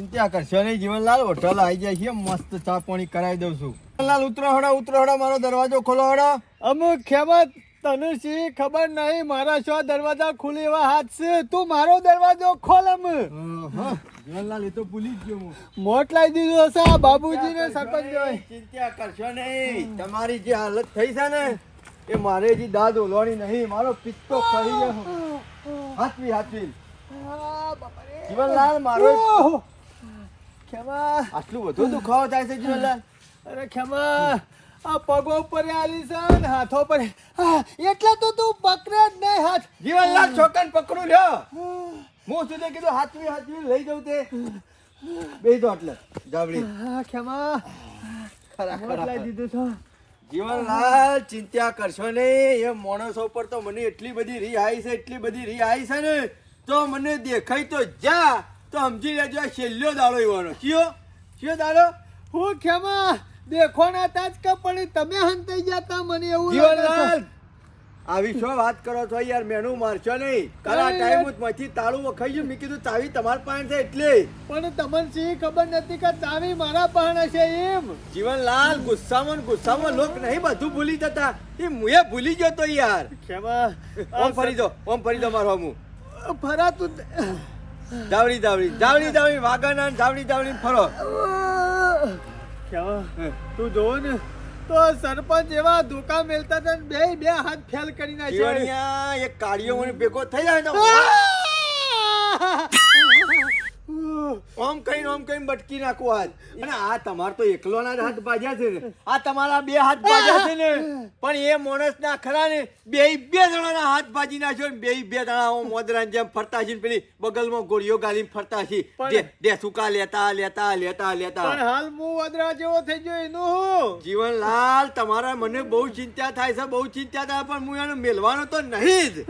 ચિંતા કરશો નહીં જીવનલાલ હોટલ આવી જાય છે મસ્ત ચા પાણી કરાવી દઉં છું. જીવનલાલ ઉતરો હડો ઉતરો હડો મારો દરવાજો ખોલો હડો. અમુક ખેમત તને શી ખબર નહીં મારા શો દરવાજા ખુલે એવા હાથ છે તું મારો દરવાજો ખોલ અમ જીવનલાલ એ તો ભૂલી જ ગયો મોટ લાવી દીધો છે આ બાબુજીને સરપંચ. ચિંતા કરશો નહીં. તમારી જે હાલત થઈ છે ને એ મારે જે દાદ ઓલવાની નહીં મારો પિત્તો ખાઈ ગયો. હાથવી હાથવી. જીવનલાલ મારો! ખેમા આટલું બધું દુખાવો થાય છે જીવનલાલ. અરે ખેમા આ પગો ઉપર આલી છે ને હાથો પર એટલે તો તું પકડે જ નહીં હાથ. જીવનલાલ છોકન પકડું લ્યો. હું સુધી કીધું હાથવી હાથવી લઈ જવું તે. બે તો એટલે. જાવડી ખેમા ખરા લાવી દીધું છે જીવનલાલ ચિંતા કરશો નહીં. એ માણસો પર તો મને એટલી બધી રી આવી છે એટલી બધી રી આવી છે ને તો મને દેખાય તો જા. તો સમજી લેજો છેલ્લો દાડો એવાનો. કયો? કયો દાડો? હું ખેમા દેખો ના તાજ કપડી તમે હંતાઈ ગયા તા મને એવું છે. જીવનલાલ આવી શું વાત કરો છો યાર? મેનુ મારશો નહીં. કલા ટાઈમ હું મથી તાળું વખાઈ ગયું મેં કીધું ચાવી તમારા પાસે છે એટલે. પણ તમને શી ખબર નથી કે ચાવી મારા પાસે છે એમ? જીવનલાલ ગુસ્સામાં ગુસ્સામાં લોક નહીં બધું ભૂલી જતા. એ મુએ ભૂલી ગયો તો યાર. ખેમા ઓમ ફરી દો ઓમ ફરી દો મારો હું ફરા તું જાવડી ધાવડી ધાવડી ધાવડી વાગાના ધાવડી ધાવડી ફરો. તું જોવો ને તો સરપંચ એવા ધોકા મેલતા હતા બે બે હાથ ફેલ કરી નાખ્યા. એક કાળીઓ મને ભેગો થઈ જાય ઓમ કઈ ઓમ કઈ બટકી નાખો આજ અને આ તમાર તો એકલો ના હાથ બાજ્યા છે ને. આ તમારા બે હાથ બાજ્યા છે ને. પણ એ માણસ ના ખરા ને બે બે જણાના હાથ બાજી નાખ્યો ને બે બે જણા આમ મોદરાની જેમ ફરતા છે પેલી બગલમાં ગોળીઓ ગાલીને ફરતા છે. દેસુકા લેતા લેતા લેતા લેતા. પણ હાલ હું વદરા જેવો થઈ ગયો એનું જીવનલાલ તમારા મને બહુ ચિંતા થાય છે બહુ ચિંતા થાય પણ હું એને મેલવાનો તો નહીં જ.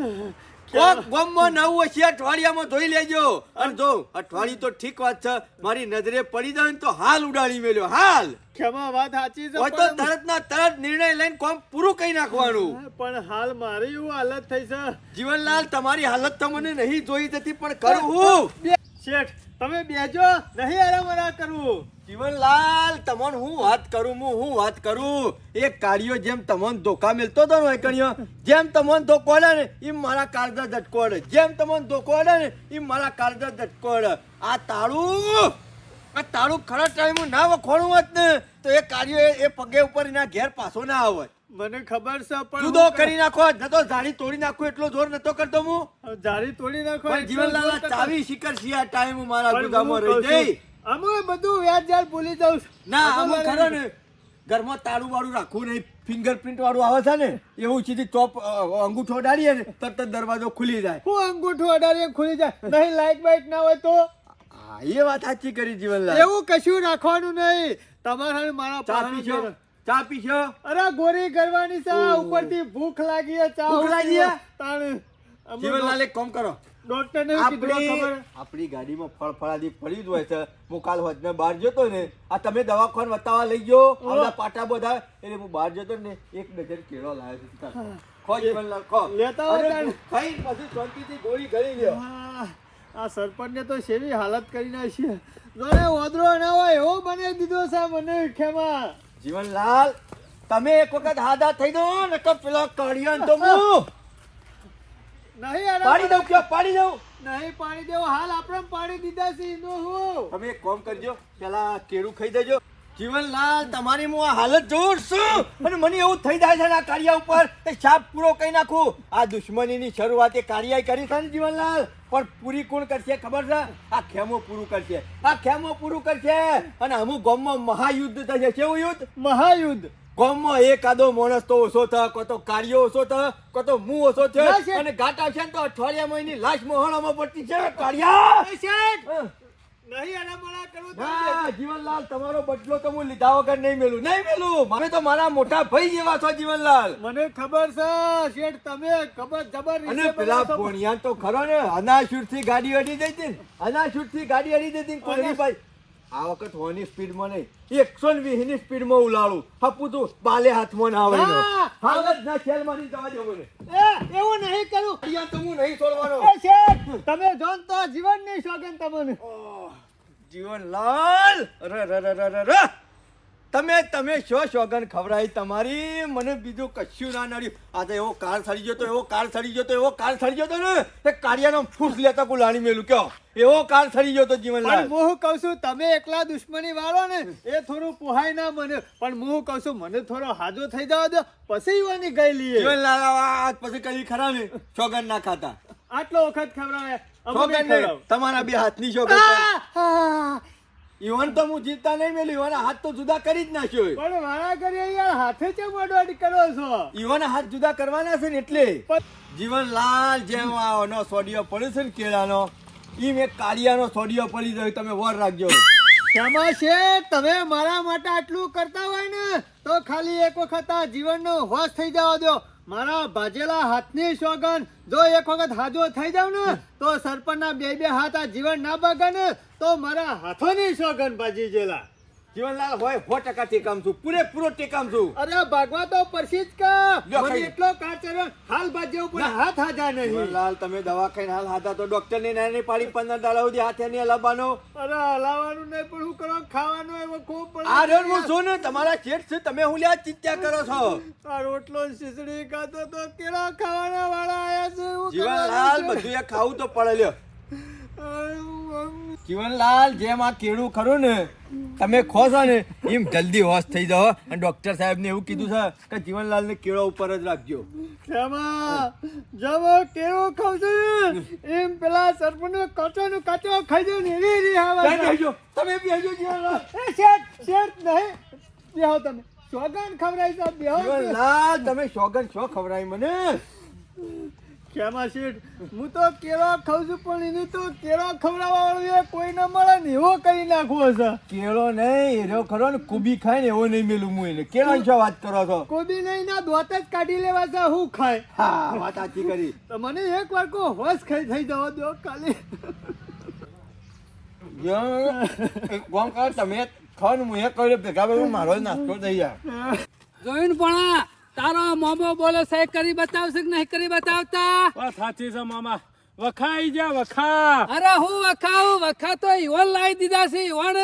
કોક ગમમાં નવું હશે અઠવાડિયામાં ધોઈ લેજો. અને જો અઠવાડિયું તો ઠીક વાત છે મારી નજરે પડી જાય તો હાલ ઉડાડી મેલ્યો હાલ. ખેમા વાત સાચી છે હોય તો તરત ના તરત નિર્ણય લઈને કોમ પૂરું કઈ નાખવાનું. પણ હાલ મારી એવું હાલત થઈ છે. જીવનલાલ તમારી હાલત તો મને નહીં જોઈ જતી પણ કરું હું. શેઠ તમે બેજો, નહીં આરામ આરામ કરવું જીવનલાલ, તમન હું વાત કરું હું હું વાત કરું? એક કાર્યો જેમ તમન ધોકા મેલતો હતો ને કણ્યો. જેમ તમન ધોકો અડે ને એ મારા કાળજા ઝટકો અડે જેમ તમન ધોકો અડે ને એ મારા કાળજા ઝટકો અડે આ તાળું આ તાળું ખરા ટાઈમ ના વખોણું હોત ને, તો એ કાર્યો એ- એ પગે ઉપર એના ઘેર પાછો ના આવત. મને ખબર છે પણ જુદો કરી નાખો નતો ઝાડી તોડી નાખો એટલો જોર નતો કરતો હું. જાળી તોડી નાખો પણ જીવનલાલ ચાવી શિખર છે આ ટાઈમ મારા ગુદામાં રહી જઈ અમે બધું વ્યાજ જાળ ભૂલી જાઉં ના અમે ખરો ને ઘરમાં તાળું વાળું રાખવું નહીં ફિંગરપ્રિન્ટ વાળું આવે છે ને એવું સીધી ચોપ અંગૂઠો અડાડીએ ને તરત દરવાજો ખુલી જાય. હું અંગૂઠો અડાડીએ ખુલી જાય. નહીં લાઇટ બાઇટ ના હોય તો? હા એ વાત સાચી કરી જીવનલાલ. એવું કશું રાખવાનું નહીં. તમારે મારા ચા પાહણ પીશો? ઘેર. ચા પીશો અરે ગોરી કરવાની છે ઓહ. ઉપરથી ભૂખ લાગી છે, ચા ભૂખ લાગી છે? તાણ. જીવનલાલ એક કામ કરો. ડોક્ટર ને આપણી ખબર આપણી ગાડીમાં ફળ ફળાદી પડી જ હોય છે. હું કાલ હોજને બહાર જતો ને આ તમે દવાખાન બતાવવા લઈ ગયો? આ પાટા બધા એટલે હું બહાર જતો ને એક ડઝન કેળો લાવ્યો છું ખો જીવનલાલ ખો. લેતા તાણ. ખાઈ પછી શાંતિથી ગોળી ગળી લ્યો. આ સરપંચ સરપંચને તો સેવી હાલત કરી નાખી જોડે ઓદરો ના હોય એવો બનાવી દીધો છે મને ખેમા. જીવનલાલ તમે એક વખત હાદા થઈ દો ને તો પેલો કાઢ્યો તો હું નહીં પાડી દઉં કયો પાડી દઉં? નહીં પાણી દેવો. હાલ આપણે પાણી દીધા છે એનું હું. તમે એક કામ કરજો પેલા કેળું ખાઈ દેજો. જીવનલાલ તમારી હું આ હાલત જોઉં છું. અને મને એવું થઈ જાય છે આ કાર્ય ઉપર. તે શાપ પૂરો કરી નાખું. આ દુશ્મનીની શરૂઆત એ કાર્યાય કરી છે ને જીવનલાલ. પણ પૂરી કોણ કરશે ખબર છે? આ ખેમો પૂરું કરશે. આ ખેમો પૂરું કરશે. અને અમુક ગામમાં મહાયુદ્ધ થશે. કેવું યુદ્ધ? મહાયુદ્ધ. ગામમાં એકાદો માણસ તો ઓછો થ કો તો કાર્યો ઓછો થ કો તો મું ઓછો થયો. અને ઘાટા છે ને તો અઠવાડિયા મહિની લાશ મોહણામાં પડતી છે. કાળિયા! જીવનલાલ તમારો બદલો તો હું લીધા વગર નહીં મેલું. નહીં મેલું. અમે તો મારા મોટા ભાઈ જેવા છો જીવનલાલ. મને ખબર છે શેઠ તમે ખબર જબર અને પેલા ભણિયા તો ખરો ને અનાશુરથી ગાડી અડી જઈ હતી અનાશુરથી ગાડી અડી જતી ને કોલરીભાઈ આ વખત હોની સ્પીડમાં નહીં એકસો ને વીસની સ્પીડમાં ઉલાળું. હપું તું બાલે હાથમાં ના આવે. હાલત ના ખેલ મારી જવા જવું એવું નહીં કરું. અહીંયા તો હું નહીં છોડવાનો. તમે જોન તો જીવન નહીં સોગન તમને. જીવન લાલ. રે રે રે રે રે. તમે તમે શો શોગન ખવડાવી? તમારી મને બીજું કશું ના નડ્યું. આ તો એવો કાર સડી જતો એવો કાર સડી જતો એવો કાર સડી જતો ને. એ કાળિયાનો ફૂસ લેતા ગુલાણી મેલું કયો એવો કાર સડી જતો જીવનલાલ. પણ હું કહું છું તમે એકલા દુશ્મની વાળો ને એ થોડું પોહાય ના મને. પણ હું કહું છું મને થોડો હાજો થઈ જવા દો પછી યુવાની ગઈ લઈએ. જીવનલાલ આજ પછી કઈ ખરા ને શોગન ના ખાતા. આટલો વખત ખવડાવે તમારા બે હાથની શોગન ઈવન તો હું જીતતા નહીં મેલું ઈવન હાથ તો જુદા કરી જ નાખ્યો પણ મારા ઘરે યાર હાથે ચમ અડવાડી કરો છો? ઈવન હાથ જુદા કરવાના છે ને એટલે. જીવન લાલ જેમ આનો સોડિયો પડ્યો છે ને કેળાનો ઈ મેં કાળિયાનો સોડિયો પડી ગયો તમે વર રાખજો. શ્યામા છે તમે મારા માટે આટલું કરતા હોય ને તો ખાલી એક વખત આ જીવનનો હોશ થઈ જવા દો. મારા ભાજેલા હાથની સોગન જો એક વખત હાજો થઈ જાવ ને, તો સરપંચના બે બે હાથ આ જીવન ના બગન, તો મારા હાથોની સોગન ભાજી જેલા. જીવનલાલ હોય સો ટકા ટેકામ છું પૂરેપૂરો ટેકામ છું. અરે ભાગવા તો પરસી જ કા મને એટલો ચડ્યો હાલ બાજે ઉપર હાથ હાજા નહીં. જીવનલાલ તમે દવા ખાઈને હાલ હાથા તો ડોક્ટર ને નાની પાડી પંદર દાડા સુધી હાથે નહીં હલાવવાનો. અરે હલાવવાનું નહીં પણ હું કરો ખાવાનું એવો ખૂબ પડે આ હું છું. ને તમારા શેઠ છે તમે હું લ્યા ચિત્યા કરો છો? આ રોટલો ખીચડી ખાતો તો કેળા ખાવાના વાળા આયા છે જીવનલાલ બધું એ ખાવું તો પડે લ્યો. જીવનલાલ જેમ આ કેળું ખરું ને તમે ખો છો ને એમ જલ્દી હોશ થઈ જાઓ. અને ડોક્ટર સાહેબ ને એવું કીધું છે કે જીવનલાલ ને કેળો ઉપર જ રાખજો. જમો કેળો ખાવ છો એમ પેલા સરપંચનો કાચોનો કાચો ખાઈ દો ને એવી એવી આવે. તમે છે. તમે બેસજો જીવનલાલ. એ શેઠ, શેઠ નહીં. બેહો તમે. સોગન ખવડાવી બેહો. જીવનલાલ તમે શોગન શો ખવડાવી મને? શ્યામા શેઠ, હું તો કેળા ખાઉં છું પણ એને તો કેળા ખવડાવવા વાળું એ કોઈ ન મળે ને એવો કરી નાખવો છે કેળો નહીં એરો ખરો ને કુબી ખાય ને એવો નહીં મેલું હું એને. કેળા શું વાત કરો છો? કોબી નહીં ના દોત જ કાઢી લેવા છે હું ખાય. હા વાત સાચી કરી. તો મને એક વાર કો હોશ ખાઈ થઈ જવા દો કાલી. ગોમ એક તમે ખાવ ને હું એક કર્યો ભેગા ભેગા મારો નાસ્તો થઈ જાય. જોઈને પણ તારો મોમો બોલે છે કરી બતાવશે કે નહીં કરી બતાવતા? વાત સાચી છે મામા. વખાઈ જા વખા. અરે હું વખાઉ? વખા તો ઈવન લાવી દીધા છે ઈવન.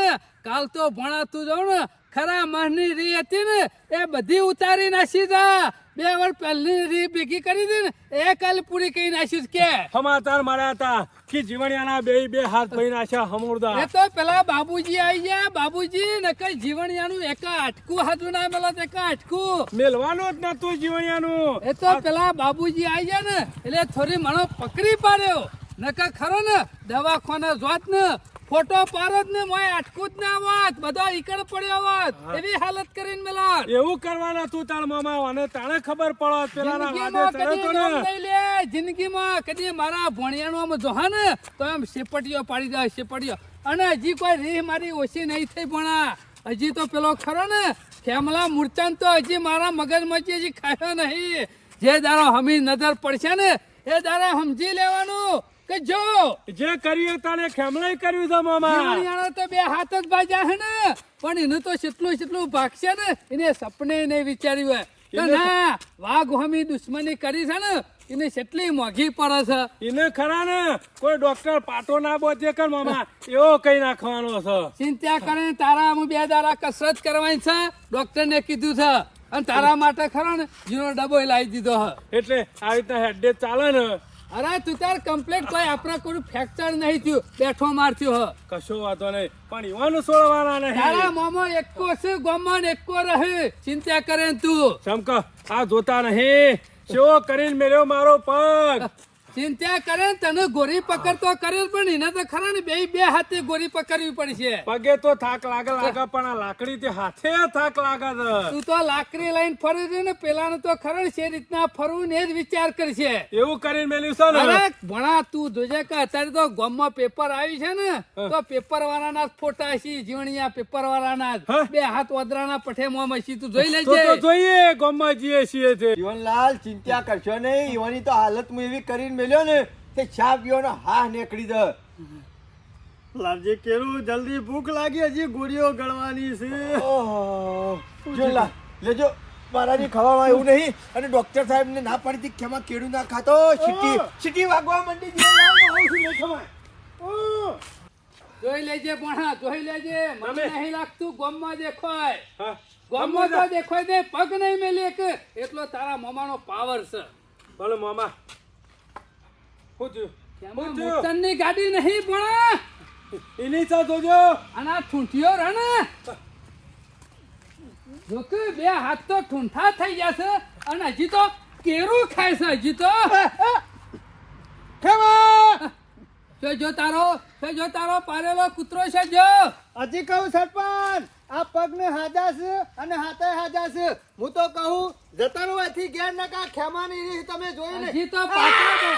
કાલ તો ભણાતું જાઉં ને. ખરા મહની રી હતી ને એ બધી ઉતારી નાખી તા બે વાર પહેલી રી ભેગી કરી હતી ને એ કાલ પૂરી કરી નાખી કે. હમાતાર મળ્યા હતા કે જીવણિયાના બે બે હાથ ભાઈ નાખ્યા હમુરદા એ તો પેલા બાબુજી આવી ગયા. બાબુજી ને કઈ જીવણિયાનું એક આટકું હાથું ના મેલા એક આટકું મેલવાનું જ નતું જીવણિયાનું. એ તો પેલા બાબુજી આવી ગયા ને એટલે થોડી મણો પકડી પાડ્યો. નકર ખરો ને દવાખાના જોત ને ફોટો જ ને મોય અટકું જ ના બધા ઈકડ પડ્યો વાત એવી હાલત કરીને મેલા એવું કરવાના તું તાર મામા અને તાણે ખબર પડો પેલાના વાદે જિંદગીમાં તો ને. જિંદગીમાં કદી મારા ભણિયાનું આમ જોહા ને તો એમ શેપટીઓ પાડી દે શેપટીઓ. અને હજી કોઈ રીહ મારી ઓછી નહીં થઈ ભણા. હજી તો પેલો ખરો ને ખેમલા મૂર્છન તો હજી મારા મગજમાં હજી ખાયો નહીં. જે દારો હમી નજર પડશે ને એ દારા સમજી લેવાનું. કે જો જે કર્યું તાણે ખેમણે કર્યું છે મામા. તો બે હાથ જ બાજા હે ને પણ એનું તો કેટલું કેટલું ભાગશે ને એને સપને નહીં વિચાર્યું હોય. ના વાઘ હમી દુશ્મની કરી છે ને એને કેટલી મોઘી પડે છે. એને ખરા ને કોઈ ડોક્ટર પાટો ના બોચે કર મામા. એવો કઈ નાખવાનો છે. ચિંતા કરે તારા હું બે દારા કસરત કરવાની છે ડોક્ટર ને કીધું છે. અને તારા માટે ખરો ને જીનો ડબ્બો લાવી દીધો એટલે આ રીતના હેડે ચાલે ને અરે તું તાર કમ્પ્લેટ કોઈ આપણા કોઈ ફ્રેક્ચર નહીં થયું. બેઠો માર થયો હ. કશો વાંધો નહીં. પણ છોડવાના તારા નહીં. મોમો એકો છે ગોમન એકો રહે. ચિંતા કરે તું. સમક આ જોતા નહીં. શો કરીને મેલ્યો મારો પગ. ચિંતા કરે તને ગોરી પકડતો કર્યો પણ એને તો ખરા ને બે બે હાથે ગોરી પકડવી પડશે. પગે તો થાક લાગે લાગે પણ આ લાકડી તે હાથે થાક લાગે તું તો લાકડી લઈને ફરી રહ્યો ને પેલાનું તો ખરો ને છે રીતના ફરવું ને જ વિચાર કરશે. એવું કરીને મેલ્યું છે ને. ભણા તું જોજે કે અત્યારે તો ગામમાં પેપર આવી છે ને તો પેપર વાળાના જ ફોટા છે જીવણિયા પેપર વાળાના. બે હાથ વદરાના પઠે મોમ હશી તું જોઈ તો લેજે જોઈએ ગામમાં જઈએ છીએ તે. જીવનલાલ ચિંતા કરશો નહીં ઈવાની તો હાલત હું એવી કરીને મેલ્યો ને તે ચા પીવાનો હા નીકળી દે. લાવજે કેરું જલ્દી ભૂખ લાગી હજી ગોળીઓ ગળવાની છે. ઓહો. લેજો. મારાની ખાવામાં એવું નહીં. અને ડોક્ટર સાહેબ ને ના પાડી હતી કેળું ના ખાતો. સીટી. સીટી વાગવા માંડી જીવનલાલ, હું છું, નહીં ખવાય. જોઈ લેજે ભણા જોઈ લેજે. મને નહીં લાગતું ગોમમાં દેખાય. હા. ગોમમાં તો દેખાય દે પગ નહીં મેલે એક. એટલો તારા મામાનો પાવર છે. ભલે મામા. શું થયું ગાડી નહીં પણ એની જોજો. અને આ ઠૂંઠીઓ રહે જોકે બે હાથ તો ઠૂંઠા થઈ જશે અને હજી તો કેરું ખાય છે હજી તો. જો જો તારો જો જો તારો પારેલો કૂતરો છે જો. હજી કહું સરપંચ આ પગને હાજા છે અને હાથે હાજા છે. હું તો કહું જતરવાથી ગેર નકા ખેમાની તમે જોઈ ને હજી તો પાટા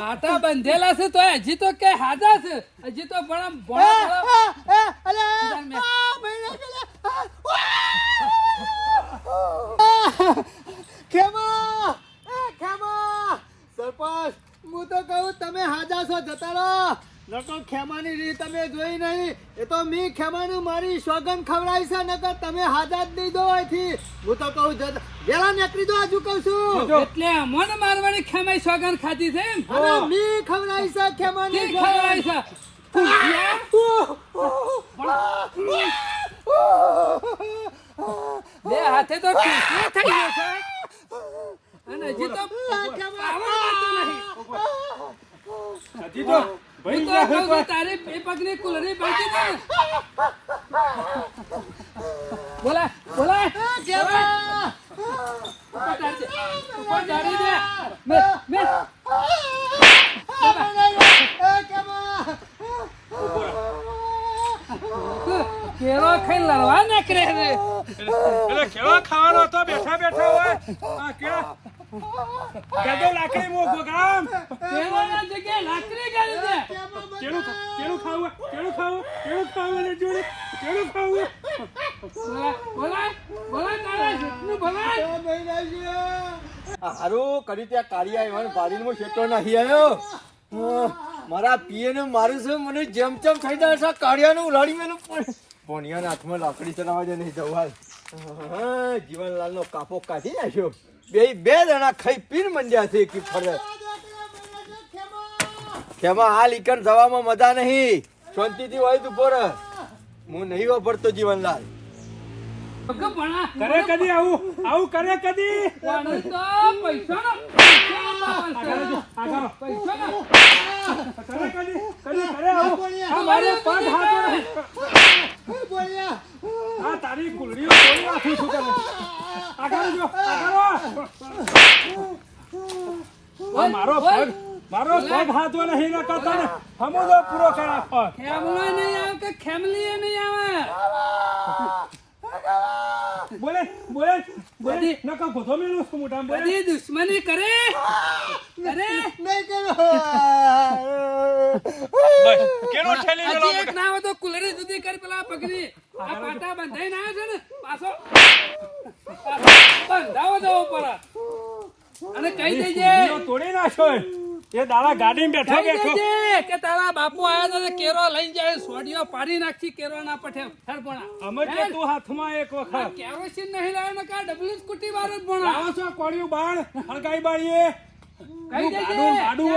પાટા બંધેલા છે તો હજી તો કે હાજા છે. હજી તો ભણા ભણા ભણા ખેમા એ ખેમા. સરપંચ હું તો કહું તમે હાજા છો જતા રહો. નકર ખેમાની રીત તમે જોઈ નહીં એ તો મી ખેમાનું મારી સોગન ખવડાવી છે નકર તમે હાજર દઈ દો અહીંથી હું તો કહું જ વેલા નેકરી દો આજુ કહું છું એટલે મને મારવાની ખેમાઈ સોગન ખાધી છે એમ અને મી ખવડાવી છે ખેમાની ખવડાવી છે બે હાથે તો થઈ ગયો છે અને હજી તો નહીં હજી તો ભાઈ તો કહું છું તારી બે પગની કુલરી બાકી છે બોલા બોલા ઉપર ડાળી દે. ઉપર ડાળી દે. મેં, મેં. કેળો ખાઈ લડવા નીકળે એટલે કેવા ખાવાનો હતો બેઠા બેઠા હોય આ કેળા ગધો લાકડી મોકો કામ કેળોના જગ્યાએ લાકડી ગાળી દે કેળું કેળું ખાવું કેળું ખાવું કેળું ખાવું અને જોડે કેળું ખાવું. બોલા બોલા બોલા તારા જેટલું બોલાય હારું કરી ત્યાં કાળિયા એવાને ભાડીને શેટો નહીં આવ્યો મારા પીએ ને મારું છે મને જેમ તેમ થઈ જાય છે કાળિયાનું ઉલાડી મેલું. પણ પોણિયાના હાથમાં લાકડી ચલાવવા દે નહીં જવાય. હા, જીવનલાલનો કાપો કાઢી નાખ્યો. બે બે જણા ખાઈ પીન મંડ્યા છે કે ફરે. તેમાં હાલ ઈકર થવામાં મજા નહીં. શાંતિથી હોય તું પર હું નહીં વાપરતો જીવનલાલ. ભણા કરે કદી આવું? આવું કરે કદી? પણ તો હાથો નહીં. તારી કુલડીઓ નાખું છું તને આગળ જો આગળ મારો પગ મારો પગ હાથો નહીં ને હમુદો પૂરો કરા ખેમલો નહીં આવે કે ખેમલી નહીં આવે. બોલે બોલે બોલે. નકા ગોથો મેલું છું મોટા બોલે. બધી દુશ્મની કરે. કરે. કેનો ઠેલી મેલો એક ના હોય તો કુલરી જુદી કરી પેલા પકડી આ પાટા બંધાઈ ના છે ને પાછો. બંધાવો જવો પડે. અને કઈ દેજે તોડી નાખ્યો એ. દાડા ગાડીમાં બેઠો બેઠો. કે તારા બાપુ આયા તો કેરો લઈ જાય સોડિયો પાડી નાખી કેરો ના પઠે હરપણા અમે કે તું હાથમાં એક વખત. કેરોસીન નહીં લાવ્યો ને કા ડબલ સ્કૂટી બાર જ ભણા આવો છો કોળિયું બાણ હળગાઈ બાળીએ. કઈ દેજે ગાડું-?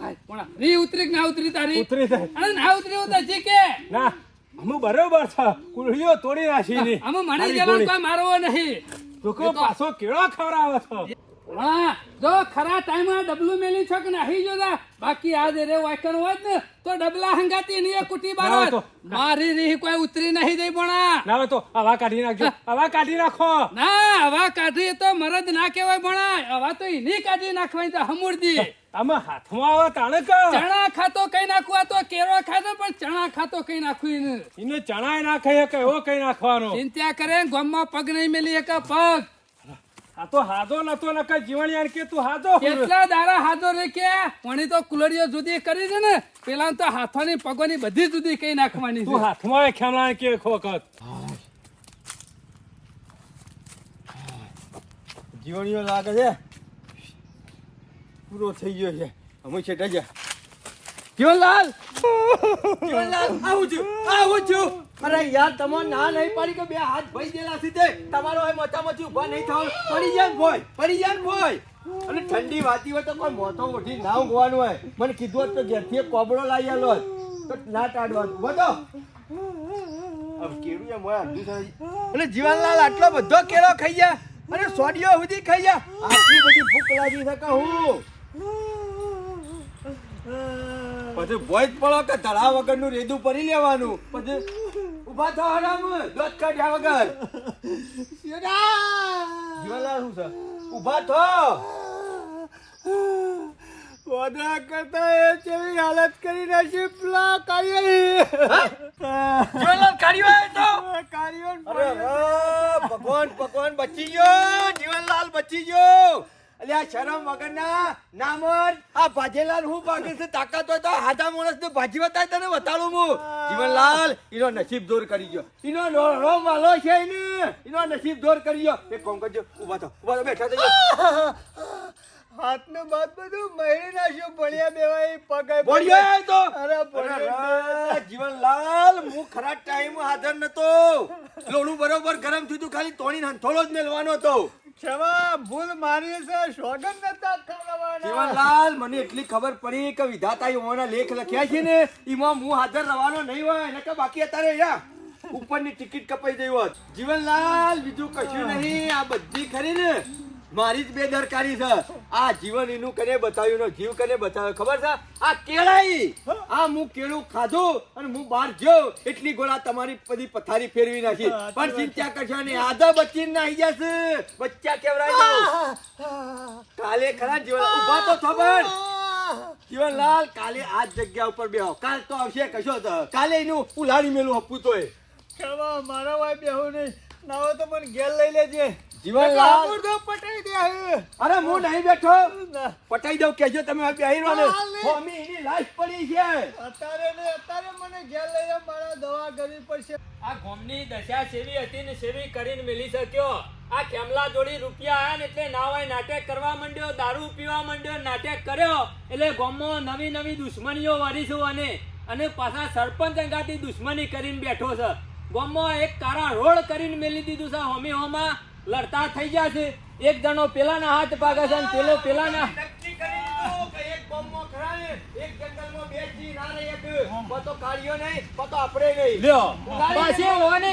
હાય, ભણા. રી ઉતરી કે ના ઉતરી તારી? ઉતરી જાય. અરે ના ઉતરી ઉતા જી કે. ના અમે બરોબર છે. કુળિયો તોડી નાખી ની અમે મને તારી જરા ગોળી. કોઈ મારવો નહીં. છોકરો પાછો કેળો ખવરાવો છે? હા જો ખરા ટાઈમમાં ડબલું મેલી છો કે નહીં જોતા બાકી આ દે રે વાયકણ હોય ને તો ડબલા હંગાતી નહીં કુટી ના બાર મારી રીહ કોઈ ઉતરી નહીં દઈ ભણા. ના તો હવા કાઢી નાખજો. હવા કાઢી નાખો. ના હવા કાઢી તો મરદ ના કહેવાય ભણા હવા તો એની કાઢી નાખવાની તો હમુરદી. અમે હાથમાં આવે તાણે કે ચણા ખાતો કઈ નાખવું આ તો કેરો ખાતો પણ ચણા ખાતો કઈ નાખવું એને? એને ચણાય ના ખાઈ શકે એવો કઈ નાખવાનો? ચિંતા કરે ગોમમાં પગ નહીં મેલી એક પગ. આ તો નતો નકર કે તું હાદો કેટલા દાડા હાથો રે કે વણી તો કુલડીઓ જુદી કરી છે ને પેલા તો હાથોની પગોની બધી જુદી કઈ નાખવાની તું હાથમાં આવે કે એક જીવણીઓ લાગે છે. પૂરો થઈ ગયો છે. અમે છે ડજા જીવનલાલ! જીવનલાલ આવું છું આવું છું. અરે યાર, તમે ના નહીં પાડી કે બે હાથ ભાઈ દેલા સીધે તમારો હવે મચા મચી ઊભા નહીં થવાનું પડી જાય ભોય, પડી જાય ભોય. અને ઠંડી વાતી હોય તો કોઈ મોટો ઉઠી ના ઊંઘવાનું હોય. મને કીધું હોત તો ઘેરથી એક કોબળો લાવી આલો તો ના ટાડવાનું બધો કેળું એમ હોય. અને જીવનલાલ આટલો બધો કેળો ખાઈ ગયા. અને સોડિયો સુધી ખાઈ ગયા. આટલી બધી ભૂખ લાગી શકે હું? પછી ભોય જ પડો કે તળાવ વગરનું રેદું પરી લેવાનું. પછી ઊભા થો હરામ. દોત કાઢ્યા વગર. જીવનલાલ હું છે? ઊભા થો. પોદરા કરતા એ કેવી હાલત કરી નાખી કાઢી કાળિયા જીવનલાલ કાઢ્યો હોય તો? અરે અરે, ભગવાન ભગવાન બચી ગયો. જીવનલાલ બચી ગયો. અલ્યા શરમ વગરના નામર આ ભાજેલાલ હું ભાગે છે તાકાત હોય તો હાથા માણસ ને ભાજી બતાય તને બતાડું હું. જીવનલાલ એનો નસીબ દૂર કરી ગયો એનો રો- રોમ વાલો છે એને. એનો નસીબ દૂર કરી ગયો એક કામ કરજો ઊભા થો બેઠા થઈ જાઓ. હાથનું બાદ બધું મળી શું ભણ્યા દેવાય પગે એ તો? અરે ભણ્યા જીવનલાલ હું ખરા ટાઈમ હાજર નતો. લોણું બરોબર ગરમ થયું હતું, ખાલી તોણી હંથોળો જ મેલવાનો હતો. ક્ષમા ભૂલ મારી છે સોગંદ નતા ખવડાવવાના. જીવનલાલ મને એટલી ખબર પડી કે વિધાતા ઓના લેખ લખ્યા છે ને એમાં હું હાજર રહેવાનો નહીં હોય એને કે બાકી અત્યારે યા ઉપરની ટિકિટ કપાઈ ગઈ હોત. જીવનલાલ બીજું કશું નહીં આ બધી ખરી ને. મારી જ બેદરકારી છે. આ જીવન એનું કને બતાવ્યું જીવ કને બતાવ્યો? ખબર છે? આ કેળાઈ! આ હું કેળું ખાધું અને હું બહાર ગયો. એટલી ગોળા તમારી બધી પથારી ફેરવી નાખી. પણ ચિંતા કરશો ને આધા બચ્ચી ના આવી જશે. બચ્ચા કેવરાઈ જાવ કાલે ખરા જીવન ઊભા તો ખબર જીવનલાલ કાલે આ જગ્યા ઉપર બેહો. કાલ તો આવશે કશો તો. કાલે એનું ઉલાડી મેલું હપું તોય. મારા વાય બેહો નહીં. ના તો મને ઘેર લઈ લેજે. જીવનલાલ કાપડ પટાઈ દે અરે હું નહીં બેઠો. પટાઈ દઉં કેજો તમે આ બેહીરો ને. ને. મમ્મી એની લાશ પડી છે. અત્યારે ને અત્યારે મને ઘેર લઈ મારા દવા કરવી પડશે. આ ગોમની દશા સેવી હતી ને સેવી કરીને મેલી શક્યો. આ ખેમલા જોડી રૂપિયા આયા ને એટલે ના નાટક કરવા માંડ્યો દારૂ પીવા માંડ્યો નાટક કર્યો. એટલે ગોમમાં નવી નવી દુશ્મનીઓ વારીશું અને અને પાછા સરપંચ અંગાથી દુશ્મની કરીને બેઠો છે. ગોમમાં એક કારા રોડ કરીને મેલી દીધું છે હોમી હોમાં. લડતા થઈ ગયા છે. એક જણો પેલાના હાથ પાગે છે અને પેલો પેલાના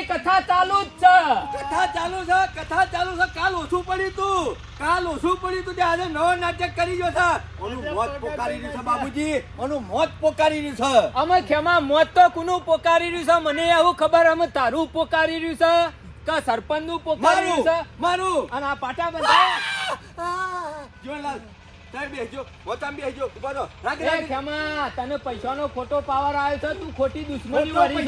કથા ચાલુ જ છે. કથા ચાલુ છે કથા ચાલુ છે. કાલ ઓછું પડ્યું તું. કાલ ઓછું પડ્યું તું. તે આજે નવો નાટક કરી ગયો છે. ઓનું મોત પોકારી રહ્યું છે બાબુજી. ઓનું મોત પોકારી રહ્યું છે. અમે ખેમા મોત તો કુનું પોકારી રહ્યું છે? મને એવું ખબર અમે તારું પોકારી રહ્યું છે? કે સરપંચનું રહ્યું છે. મારું. અને આ પાટા ઊભા ખેમા તને પૈસાનો ખોટો પાવર આવ્યો છે તું ખોટી દુશ્મની વળી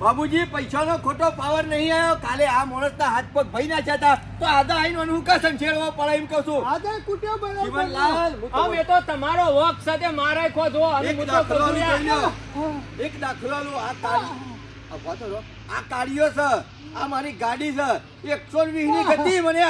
બાબુજી પૈસાનો ખોટો પાવર નહીં આવ્યો કાલે આ માણસના હાથ પગ ભઈ નાખ્યા હતા તો આદા આઈને હું કા સંછેડવા પડે એમ કહું છું. આજે કુટ્યો બરાબર જીવનલાલ આમ એ તો તમારો વોક સાથે મારે અને એક હું તો દાખલો. એક લો આ આ કાળીઓ છે. આ મારી ગાડી છે. એકસો વીસની ગતિ મને.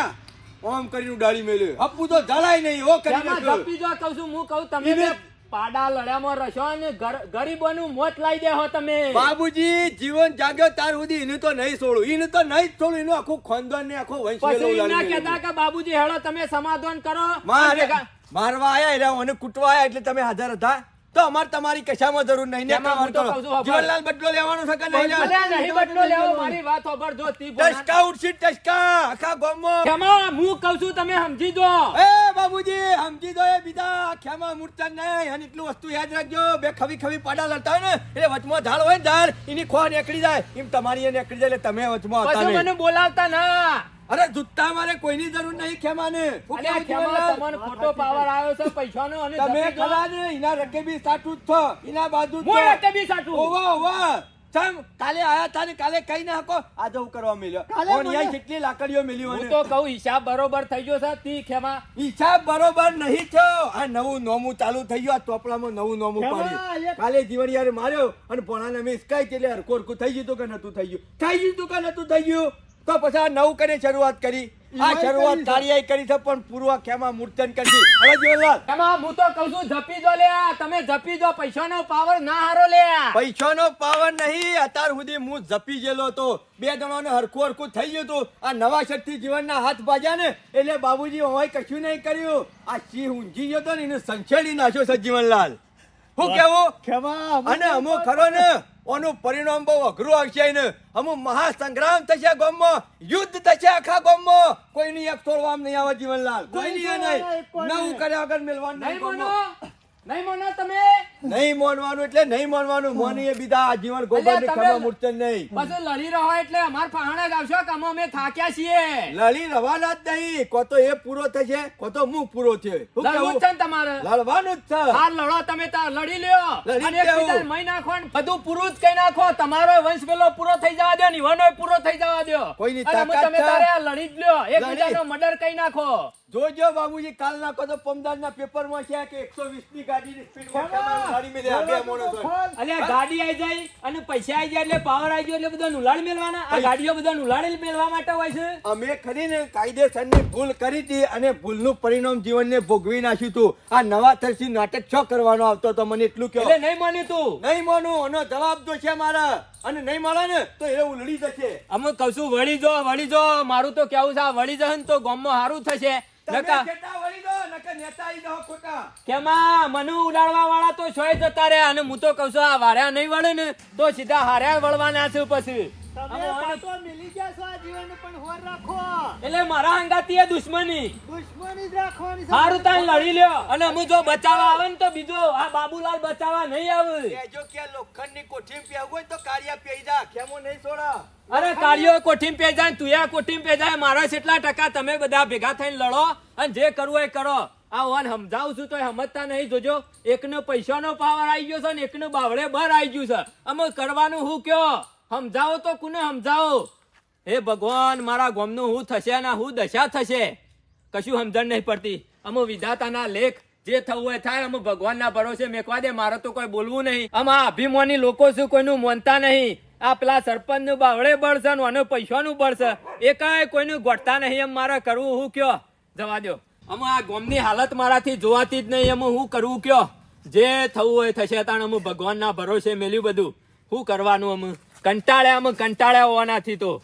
ઓમ કરીને ઉડાડી મેલ્યો અપુ તો જલાય નહીં ઓ કરી ગપી જો કહું છું હું કહું તમે પાડા લડ્યામાં રહેશો અને ગરીબોનું મોત લાવી દેહો તમે. બાબુજી જીવન જાગ્યો તાર સુધી એને તો નહીં છોડું. એને તો નહીં જ છોડું. એનું આખું ખાનદાન ને આખો વંશ ના કહેતા કે બાબુજી હેડો તમે સમાધાન કરો. મારે મારવા આયા એટલે મને કૂટવા આયા એટલે તમે હાજર હતા? તો અમારે તમારી કશામાં જરૂર નહીં ને કરો. જીવનલાલ બદલો લેવાનો છે કે નહીં નહીં બદલો લેવો મારી વાત હોભળ જો તી બોલા- ઉડશી ટચકા આખા ગોમો ખેમા હું કહું છું તમે સમજી દો. એ બાબુજી સમજી દો એ બીજા. આખ્યામાં મૂર્છા નહીં અને એટલું વસ્તુ યાદ રાખજો. બે ખવી ખવી પાડા લડતા હોય ને એટલે વચમાં ઝાડ હોય ને ઝાડ એની ખોર નીકળી જાય. એમ તમારી એ નીકળી જાય એટલે તમે વચમાં હતા મને બોલાવતા ના. અરે જુત્તા મારે કોઈની જરૂર નહીં ખેમાને? તમને ખોટો પાવર આવ્યો છે પૈસાનો અને તમે ખરા ને એના રકેબી જ છો એના બાજુ હું. રકેબી સાટું. ઓવા ઓવા. ચમ કાલે આયા તા ને કાલે કઈ ના હકો? આજે હું કરવા મળ્યો કોણ યાર કેટલી લાકડીઓ મેલી હું તો કહું હિસાબ બરોબર થઈ ગયો છે તી ખેમા. હિસાબ બરોબર નહીં થયો. આ નવું નોમું ચાલુ થઈ ગયું આ ટોપલામાં નવું નોમું પાડ્યું. કાલે જીવડિયારે માર્યો અને પોણાને મેં સ્કાય એટલે હરખું થઈ ગયું તું કે નતું થઈ ગયું? થઈ ગયું તું કે નતું થઈ ગયું? તો પછી આ નવું કરી શરૂઆત કરી. આ શરૂઆત કરી કરી છે પણ પૂર્વ કેમાં મૂર્તન કરી હવે જીવનલાલ. એમાં હું તો કહું છું જપી દો લે તમે જપી દો પૈસાનો પાવર ના હારો લે પૈસાનો પાવર નહીં. અત્યાર સુધી હું જપી ગયેલો હતો. બે જણાને હરખું હરખું થઈ ગયું હતું. આ નવા શક્તિ જીવનના હાથ ભાજ્યા ને એટલે બાબુજી હોય કશું નહીં કર્યું. આ સિંહ ઊંઘી ગયો તો ને એને સંછેડી નાખ્યો છે જીવનલાલ. હું કેવું? ખેમા અને અમુક ખરો ને ઓનું પરિણામ બહુ અઘરું આવશે ને અમુક મહાસંગ્રામ થશે ગામમાં યુદ્ધ થશે આખા ગામમાં કોઈની એક તોડવામાં નહીં આવે જીવનલાલ. કોઈની નહીં નવું કર્યા વગર મેળવાનું નહીં નહીં મોનો તમે? નહીં મોનવાનું એટલે નહીં મોનવાનું. મોની એ બીજા આ જીવન ગોબરની તમે- ખબર મૂર્તન નહીં. પછી લડી રહો એટલે અમાર ફાહણા જ આવશો કે અમે થાક્યા છીએ? લડી રવાના જ નહીં. કો તો એ પૂરો થશે કો તો હું પૂરો થયો લડવું છે તમારે. લડવાનું જ છે. હાર લડો તમે તાર લડી લ્યો. અને એકબીજાને. મહી નાખો ને બધું પૂરું જ કઈ નાખો. તમારો વંશ પેલો પૂરો થઈ જવા દો નિવાનો પૂરો થઈ જવા દો કોઈની તાકાત તમે તારે લડી જ લ્યો. એકબીજાનો મર્ડર કઈ નાખો. જોજો બાબુજી કાલ નાખો તો પમદારના પેપરમાં છે કે એકસો વીસની ગાડી ની આ બે અલ્યા ગાડી આવી જાય અને પૈસા આવી જાય એટલે પાવર આવી ગયો એટલે બધા નુલાડ મેળવાના આ ગાડીઓ બધા નુલાડ મેળવા માટે હોય છે. અમે ખરીને કાયદેસરની ભૂલ કરી હતી અને ભૂલનું પરિણામ જીવનને ભોગવી નાખ્યું હતું. આ નવા થરસી નાટક છો કરવાનો આવતો તો મને એટલું કહો. એટલે નહીં માની તું. નહીં માનું આનો જવાબ જો છે મારા. અને નહીં મળે ને તો એ ઉલડી જશે. અમે કશું વળી જો વળી જો મારું તો કેવું છે આ વળી જશે ને તો ગામમાં સારું થશે. કેમાં મનુ ઉડાડવા વાળા તો છોય જતા રહ્યા અને હું તો છું આ વાર્યા નહીં વળે ને તો સીધા હાર્યા વળવાના છે પછી. તમે પાછો મિલી ગયા આ જીવન પણ હોર રાખો. એટલે મારા હંગાતી એ દુશ્મની. દુશ્મની જ રાખવાની સારું તાન લડી લ્યો. અને હું જો બચાવવા આવે ને તો બીજો આ બાબુલાલ બચાવવા નહીં આવે. કહેજો કે લોખંડની કોઠી પહેવું હોય તો કાળિયા પહેરી જા કેમો નહીં છોડા અરે કાર્યો કોઠીમ પે જાય તું આ કોઠી પે જાય મારા કેટલા ટકા તમે બધા ભેગા થઈને લડો અને જે કરવું એ કરો. આ ઓન સમજાવું છું તો સમજતા નહીં. જોજો એકનો પૈસાનો પાવર આવી ગયો છે ને એકનો બાવળે બહાર આવી ગયું છે. અમે કરવાનું હું કયો? સમજાવો તો કોને સમજાવો હે ભગવાન, મારા ગોમનું હું થશે ને હું દશા થશે? કશું સમજણ નહીં પડતી. અમે વિધાતાના લેખ જે થવું હોય થાય, અમે ભગવાનના ભરોસે મેકવા દે, મારે તો કોઈ બોલવું નહીં. આમાં અભિમાની લોકો શું કોઈનું માનતા નહીં? આ પેલા સરપંચનું બાવળે બળશે ને અને પૈસાનું બળશે. એ કાંઈ કોઈનું ગોઠતા નહીં એમ મારે કરવું, હું કયો? જવા દો અમે આ ગોમની હાલત મારાથી જોવાતી જ નહીં, અમુ હું કરવું કયો? જે થવું હોય થશે, તાણ અમે ભગવાનના ભરોસે મેલ્યું બધું. શું કરવાનું અમે? કંટાળ્યા કંટાળ્યા હોવાનાથી તો